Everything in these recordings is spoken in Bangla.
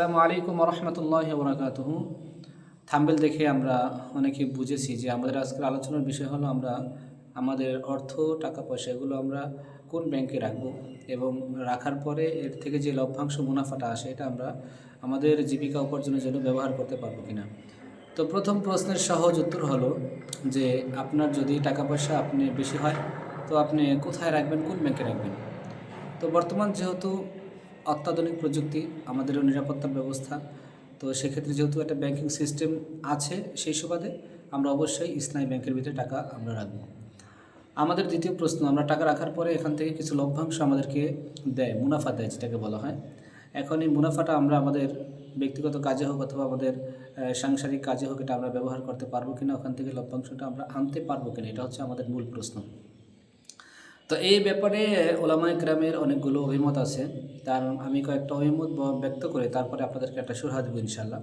আসসালামু আলাইকুম রহমতুল্লাহ বরাকাতুহ। থাম্বেল দেখে আমরা অনেকে বুঝেছি যে আমাদের আজকের আলোচনার বিষয় হলো আমরা আমাদের অর্থ, টাকা, পয়সা এগুলো আমরা কোন ব্যাংকে রাখব এবং রাখার পরে এর থেকে যে লভ্যাংশ, মুনাফাটা আসে এটা আমরা আমাদের জীবিকা উপার্জনের জন্য ব্যবহার করতে পারব কিনা। তো প্রথম প্রশ্নের সহজ উত্তর হলো যে আপনার যদি টাকা পয়সা আপনি বেশি হয়, তো আপনি কোথায় রাখবেন, কোন ব্যাংকে রাখবেন? তো বর্তমান যেহেতু অত্যাধুনিক প্রযুক্তি, আমাদেরও নিরাপত্তার ব্যবস্থা। তো সেক্ষেত্রে যেহেতু একটা ব্যাংকিং সিস্টেম আছে সেই সুবাদে আমরা অবশ্যই ইসলামী ব্যাংকের ভিতরে টাকা আমরা রাখব। আমাদের দ্বিতীয় প্রশ্ন, আমরা টাকা রাখার পরে এখান থেকে কিছু লভ্যাংশ আমাদেরকে দেয়, মুনাফা দেয় যেটাকে বলা হয়। এখন এই মুনাফাটা আমরা আমাদের ব্যক্তিগত কাজে হোক অথবা আমাদের সাংসারিক কাজে হোক এটা আমরা ব্যবহার করতে পারব কিনা, ওখান থেকে লভ্যাংশটা আমরা আনতে পারব কিনা, এটা হচ্ছে আমাদের মূল প্রশ্ন। তো এই ব্যাপারে ওলামাই গ্রামের অনেকগুলো অভিমত আছে। তার আমি কয়েকটা অভিমত ব্যক্ত করে তারপরে আপনাদেরকে একটা সুরাহা দেবো ইনশাল্লাহ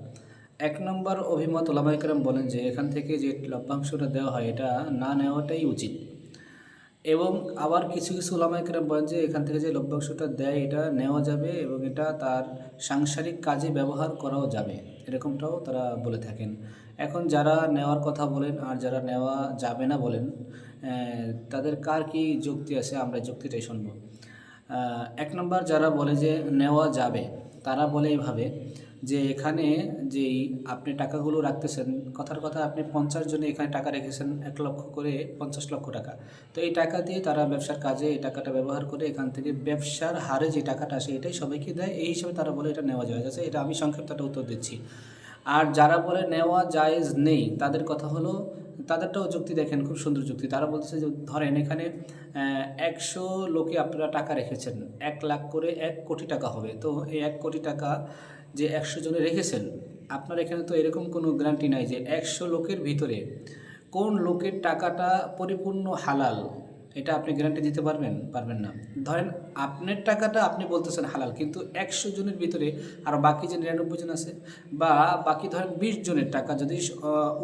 এক নম্বর অভিমত ওলামাই গ্রাম বলেন যে, এখান থেকে যে লভ্যাংশটা দেওয়া হয়, এটা না নেওয়াটাই উচিত। এবং আবার কিছু কিছু ওলামাই গ্রাম বলেন যে, এখান থেকে যে লভ্যাংশটা দেয়, এটা নেওয়া যাবে এবং এটা তার সাংসারিক কাজে ব্যবহার করাও যাবে। এরকমটাও তারা বলে থাকেন। এখন যারা নেওয়ার কথা বলেন আর যারা নেওয়া যাবে না বলেন তাদের কার কি যুক্তি আছে, আমরা যুক্তিটাই শুনব। এক নম্বর যারা বলে যে নেওয়া যাবে, তারা বলে এইভাবে যে এখানে যেই আপনি টাকাগুলো রাখতেছেন, কথার কথা আপনি পঞ্চাশ জনে এখানে টাকা রেখেছেন, এক লক্ষ করে পঞ্চাশ লক্ষ টাকা। তো এই টাকা দিয়ে তারা ব্যবসার কাজে এই টাকাটা ব্যবহার করে এখান থেকে ব্যবসার হারে যে টাকাটা আসে এটাই সবাইকে দেয়। এই হিসাবে তারা বলে এটা নেওয়া যায়। যাচ্ছে এটা আমি সংক্ষিপ্ত একটা উত্তর দিচ্ছি। আর যারা বলে নেওয়া জায়েজ নেই, তাদের কথা হলো তাদেরটাও যুক্তি দেখেন, খুব সুন্দর যুক্তি। তারা বলছে যে, ধরেন এখানে একশো লোকে আপনারা টাকা রেখেছেন। এক লাখ করে এক কোটি টাকা হবে। তো এই এক কোটি টাকা যে একশো জনে রেখেছেন, আপনার এখানে তো এরকম কোনো গ্যারান্টি নাই যে একশো লোকের ভিতরে কোন লোকের টাকাটা পরিপূর্ণ হালাল এটা আপনি গ্যারান্টি দিতে পারবেন? পারবেন না। ধরেন আপনার টাকাটা আপনি বলতেছেন হালাল, কিন্তু একশো জনের ভিতরে আর বাকি যে নিরানব্বই জন আছে বা বাকি ধরেন বিশ জনের টাকা যদি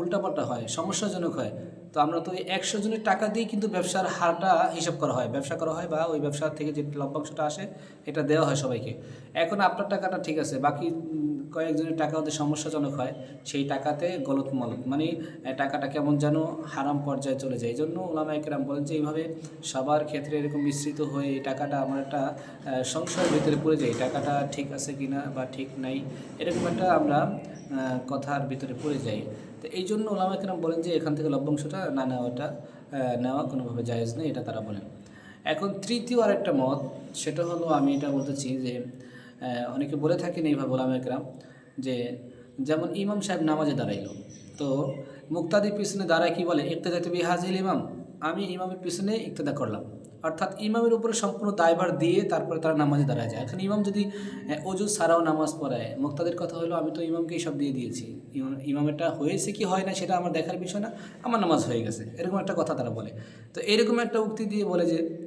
উল্টাপাল্টা হয়, সমস্যাজনক হয়, তো আমরা তো ওই একশো জনের টাকা দিয়ে কিন্তু ব্যবসার হারটা হিসাব করা হয়। ব্যবসা করা হয় বা ওই ব্যবসা থেকে যে লভ্যাংশটা আসে, এটা দেওয়া হয় সবাইকে। এখন আপনার টাকাটা ঠিক আছে, বাকি কয়েকজনের টাকা ওদের সমস্যাজনক হয়, সেই টাকাতে গলত মলত মানে টাকাটা কেমন যেন হারাম পর্যায়ে চলে যায়। এই জন্য ওলামা একরাম বলেন যে, এইভাবে সবার ক্ষেত্রে এরকম মিশ্রিত হয়ে এই টাকাটা আমার একটা সংশয়ের ভিতরে পড়ে যায় টাকাটা ঠিক আছে কিনা বা ঠিক নাই? এরকম একটা আমরা কথার ভিতরে পড়ে যাই। তো এই জন্য ওলামা একরাম বলেন যে, এখান থেকে লভ্যাংশটা না নেওয়াটা নেওয়া কোনোভাবে জায়েজ নেই, এটা তারা বলেন। এখন তৃতীয় আরেকটা মত, সেটা হলো আমি এটা বলতেছি যে অনেকে বলে থাকেন এইভাবে ওলামা একরাম যে যেমন ইমাম সাহেব নামাজে দাঁড়াইলো, তো মুক্তাদির পিছনে দাঁড়ায় কি বলে? ইকতেদাতে বিহাজিল ইমাম। আমি ইমামের পিছনে ইকতেদা করলাম। অর্থাৎ ইমামের উপরে সম্পূর্ণ দায়ভার দিয়ে তারপরে তারা নামাজে দাঁড়ায় যায়। এখন ইমাম যদি অজু ছাড়াও নামাজ পড়ায়, মুক্তাদের কথা হলো, আমি তো ইমামকেই সব দিয়ে দিয়েছি। ইমাম- ইমামেরটা হয়েছে কি হয় না সেটা আমার দেখার বিষয় না, আমার নামাজ হয়ে গেছে। এরকম একটা কথা তারা বলে। তো এরকম একটা উক্তি দিয়ে বলে যে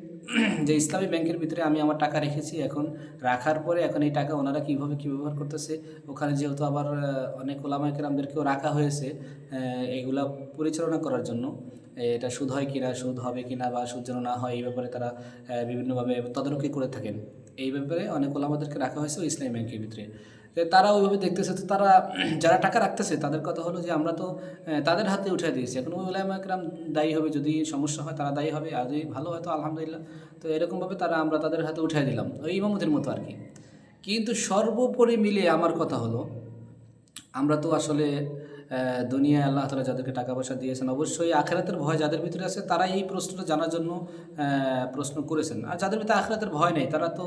যে ইসলামী ব্যাংকের ভিতরে আমি আমার টাকা রেখেছি এখন, রাখার পরে এখন এই টাকা ওনারা কীভাবে কী ব্যবহার করতেছে, ওখানে যেহেতু আবার অনেক ওলামাইকেরামদেরকেও রাখা হয়েছে এগুলা পরিচালনা করার জন্য এটা সুদ হয় কিনা, সুদ হবে কিনা বা সুদ যেন না হয়, এই ব্যাপারে তারা বিভিন্নভাবে তদারকি করে থাকেন। এই ব্যাপারে অনেক ওলামাদেরকে রাখা হয়েছে ইসলামী ব্যাংকের ভিতরে। তারা ওইভাবে দেখতেছে। তো তারা যারা টাকা রাখতেছে, তাদের কথা হলো যে, আমরা তো তাদের হাতে উঠে দিয়েছি। এখন ওই একরাম দায়ী হবে, যদি সমস্যা হয় তারা দায়ী হবে। আর যদি ভালো হয় তো, আলহামদুলিল্লাহ। তো এরকমভাবে তারা আমরা তাদের হাতে উঠে দিলাম, ওই ইমামতের মতো আর কি। কিন্তু সর্বোপরি মিলে আমার কথা হলো, আমরা তো আসলে আহ, দুনিয়ায় আল্লাহ তালা যাদেরকে টাকা পয়সা দিয়েছেন অবশ্যই আখেরাতের ভয় যাদের ভিতরে আছে তারাই এই প্রশ্নটা জানার জন্য প্রশ্ন করেছেন। আর যাদের ভিতরে আখেরাতের ভয় নেই তারা তো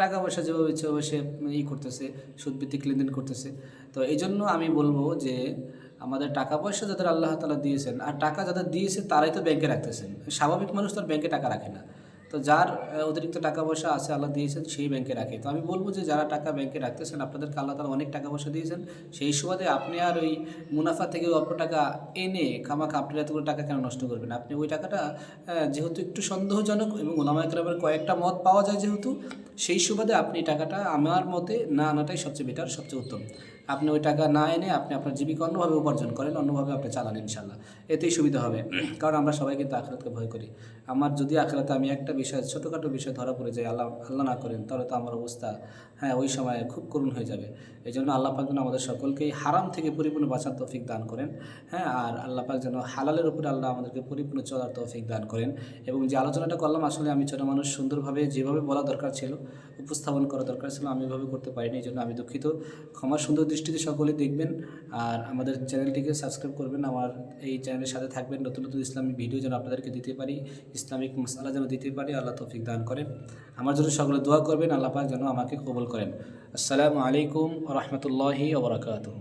টাকা পয়সা যেভাবে ইচ্ছে সে ই করতেছে সুদভিত্তিক লেনদেন করতেছে। তো এই জন্য আমি বলব যে আমাদের টাকা পয়সা যাদের আল্লাহ তালা দিয়েছেন আর টাকা যাদের দিয়েছে তারাই তো ব্যাংকে রাখতেছেন। স্বাভাবিক মানুষ তো ব্যাংকে টাকা রাখে না। তো যার অতিরিক্ত টাকা পয়সা আছে, আল্লাহ দিয়েছেন, সেই ব্যাংকে রাখে। তো আমি বলব যে, যারা টাকা ব্যাংকে রাখতেছেন, আপনাদেরকে আল্লাহ তারা অনেক টাকা পয়সা দিয়েছেন। সেই সুবাদে আপনি আর ওই মুনাফা থেকে অল্প টাকা এনে খামাখা আপনি এতগুলো টাকা কেন নষ্ট করবেন? আপনি ওই টাকাটা যেহেতু একটু সন্দেহজনক এবং ওলামায় ক্লাবের কয়েকটা মত পাওয়া যায় যেহেতু সেই সুবাদে আপনি টাকাটা আমার মতে না আনাটাই সবচেয়ে বেটার সবচেয়ে উত্তম। আপনি ওই টাকা না এনে আপনি আপনার জীবিকা অন্যভাবে উপার্জন করেন, অন্যভাবে আপনি চালান ইনশাল্লাহ এতেই সুবিধা হবে। কারণ আমরা সবাই কিন্তু আখরাতকে ভয় করি। আমার যদি আখরাতে আমি একটা বিষয়, ছোটোখাটো বিষয় ধরা পড়ে যায়, আল্লাহ আল্লাহ না করেন, তাহলে তো আমার অবস্থা হ্যাঁ ওই সময় খুব করুণ হয়ে যাবে। এই জন্য আল্লাহ পাক যেন আমাদের সকলকেই হারাম থেকে পরিপূর্ণ বাঁচার তৌফিক দান করেন হ্যাঁ আর আল্লাহ পাক যেন হালালের উপরে আল্লাহ আমাদেরকে পরিপূর্ণ চলার তৌফিক দান করেন। এবং যে আলোচনাটা করলাম, আসলে আমি ছোটো মানুষ সুন্দরভাবে যেভাবে বলা দরকার ছিল উপস্থাপন করা দরকার ছিল, আমি এভাবে করতে পারিনি, এই জন্য আমি দুঃখিত। ক্ষমা সুন্দর দৃষ্টিতে সকলে দেখবেন, আর আমাদের চ্যানেলটিকে সাবস্ক্রাইব করবেন, আমার এই চ্যানেলের সাথে থাকবেন, নতুন নতুন ইসলামিক ভিডিও যেন আপনাদেরকে দিতে পারি, ইসলামিক মশালা যেন দিতে পারি, আল্লাহ তৌফিক দান করেন। আমার জন্য সকলে দোয়া করবেন, আল্লাহ পাক যেন আমাকে কবল করেন। আসসালামু আলাইকুম রহমতুল্লাহি ওবরাকাতুহ